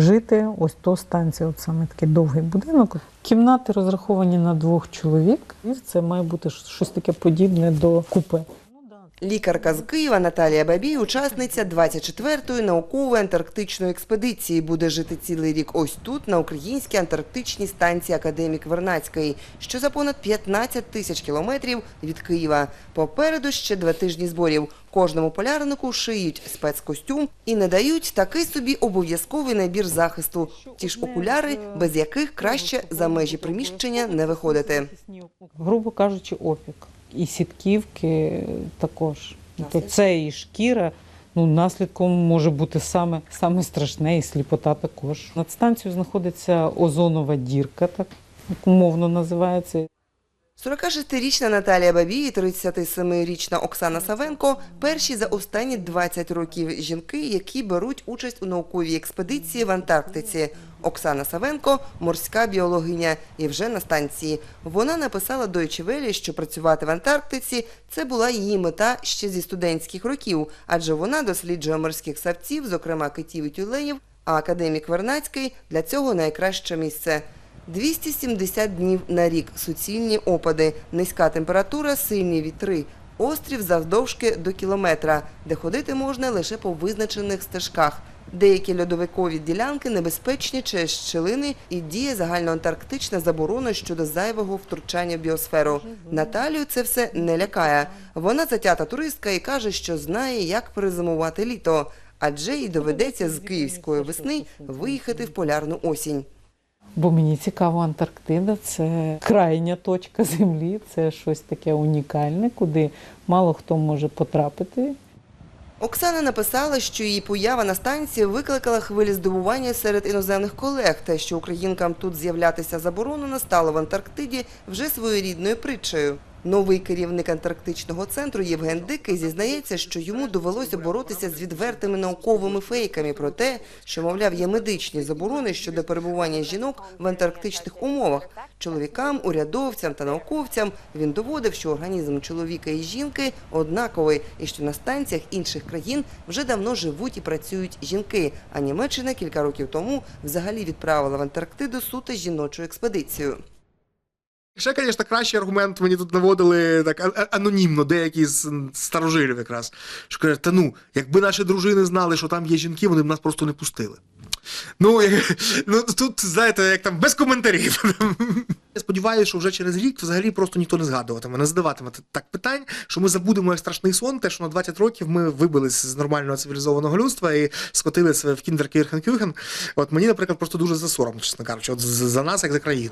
жити. Ось то станція, от саме такий довгий будинок. Кімнати розраховані на двох чоловік, і це має бути щось таке подібне до купе. Лікарка з Києва Наталія Бабій, учасниця 24-ї наукової антарктичної експедиції, буде жити цілий рік ось тут, на українській антарктичній станції Академік Вернацької, що за понад 15 тисяч кілометрів від Києва. Попереду ще два тижні зборів. Кожному полярнику шиють спецкостюм і не дають такий собі обов'язковий набір захисту. Ті ж окуляри, без яких краще за межі приміщення не виходити. Грубо кажучи, опік. І сітківки також. То це і шкіра. Ну, наслідком може бути саме, саме страшне, і сліпота також. Над станцією знаходиться озонова дірка, так умовно називається. 46-річна Наталія Бабій і 37-річна Оксана Савенко – перші за останні 20 років жінки, які беруть участь у науковій експедиції в Антарктиці. Оксана Савенко – морська біологиня і вже на станції. Вона написала Deutsche Welle, що працювати в Антарктиці – це була її мета ще зі студентських років, адже вона досліджує морських савців, зокрема китів і тюленів, а академік Вернацький – для цього найкраще місце. 270 днів на рік, суцільні опади, низька температура, сильні вітри. Острів завдовжки до кілометра, де ходити можна лише по визначених стежках. Деякі льодовикові ділянки небезпечні через щелини і діє загальноантарктична заборона щодо зайвого втручання в біосферу. Наталію це все не лякає. Вона затята туристка і каже, що знає, як перезимувати літо, адже їй доведеться з київської весни виїхати в полярну осінь. Бо мені цікаво, Антарктида це крайня точка землі, це щось таке унікальне, куди мало хто може потрапити. Оксана написала, що її поява на станції викликала хвилі здивування серед іноземних колег. Те, що українкам тут з'являтися заборонено, стало в Антарктиді вже своєрідною притчею. Новий керівник антарктичного центру Євген Дикий зізнається, що йому довелося боротися з відвертими науковими фейками про те, що, мовляв, є медичні заборони щодо перебування жінок в антарктичних умовах. Чоловікам, урядовцям та науковцям він доводив, що організм чоловіка і жінки однаковий, і що на станціях інших країн вже давно живуть і працюють жінки. А Німеччина кілька років тому взагалі відправила в Антарктиду суто жіночу експедицію. Ще, звісно, кращий аргумент мені тут наводили так анонімно, деякі з старожилів якраз. Що кажуть, та ну, якби наші дружини знали, що там є жінки, вони б нас просто не пустили. Ну, ну тут, знаєте, як там без коментарів. Я сподіваюся, що вже через рік взагалі просто ніхто не згадуватиме, не задаватиме так питань, що ми забудемо як страшний сон, те, що на 20 років ми вибились з нормального цивілізованого людства і скотилися в кіндеркірхенкюхен. От мені, наприклад, просто дуже засоромно, чесно кажучи, от за нас, як за країну.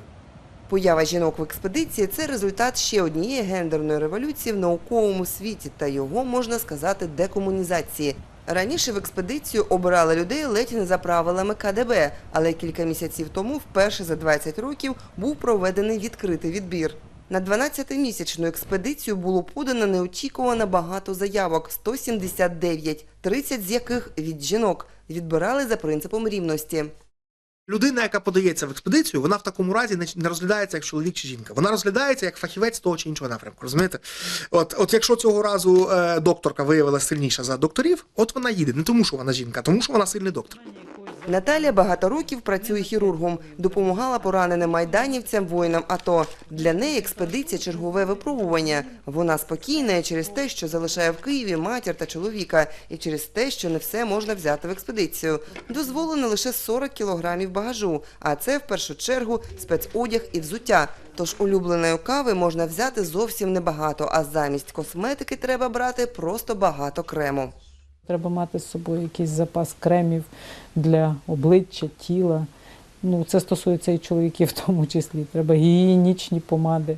Поява жінок в експедиції це результат ще однієї гендерної революції в науковому світі та його, можна сказати, декомунізації. Раніше в експедицію обирали людей ледь не за правилами КДБ, але кілька місяців тому, вперше за 20 років, був проведений відкритий відбір. На 12-місячну експедицію було подано неочікувано багато заявок – 179, 30 з яких від жінок. Відбирали за принципом рівності. Людина, яка подається в експедицію, вона в такому разі не- розглядається як чоловік чи жінка. Вона розглядається як фахівець того чи іншого напрямку. Розумієте? От, от якщо цього разу е, докторка виявилася сильніша за докторів, от вона їде. Не тому, що вона жінка, а тому, що вона сильний доктор. Наталія багато років працює хірургом, допомагала пораненим майданівцям, воїнам АТО. Для неї експедиція чергове випробування. Вона спокійна через те, що залишає в Києві матір та чоловіка, і через те, що не все можна взяти в експедицію. Дозволено лише 40 кілограмів багажу, а це в першу чергу спецодяг і взуття. Тож улюбленої кави можна взяти зовсім небагато, а замість косметики треба брати просто багато крему. Треба мати з собою якийсь запас кремів для обличчя, тіла. Ну, це стосується і чоловіків в тому числі. Треба гігієнічні помади.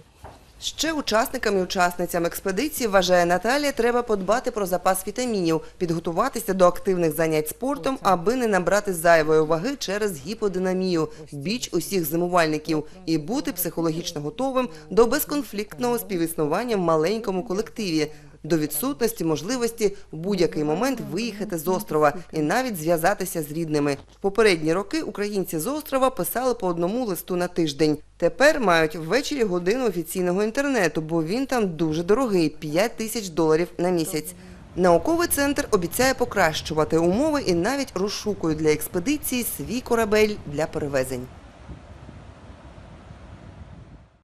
Ще учасникам і учасницям експедиції, вважає Наталія, треба подбати про запас вітамінів, підготуватися до активних занять спортом, аби не набрати зайвої ваги через гіподинамію, біч усіх зимувальників, і бути психологічно готовим до безконфліктного співіснування в маленькому колективі, до відсутності можливості в будь-який момент виїхати з острова і навіть зв'язатися з рідними. Попередні роки українці з острова писали по одному листу на тиждень. Тепер мають ввечері годину офіційного інтернету, бо він там дуже дорогий 5 тисяч доларів на місяць. Науковий центр обіцяє покращувати умови і навіть розшукує для експедиції свій корабель для перевезень.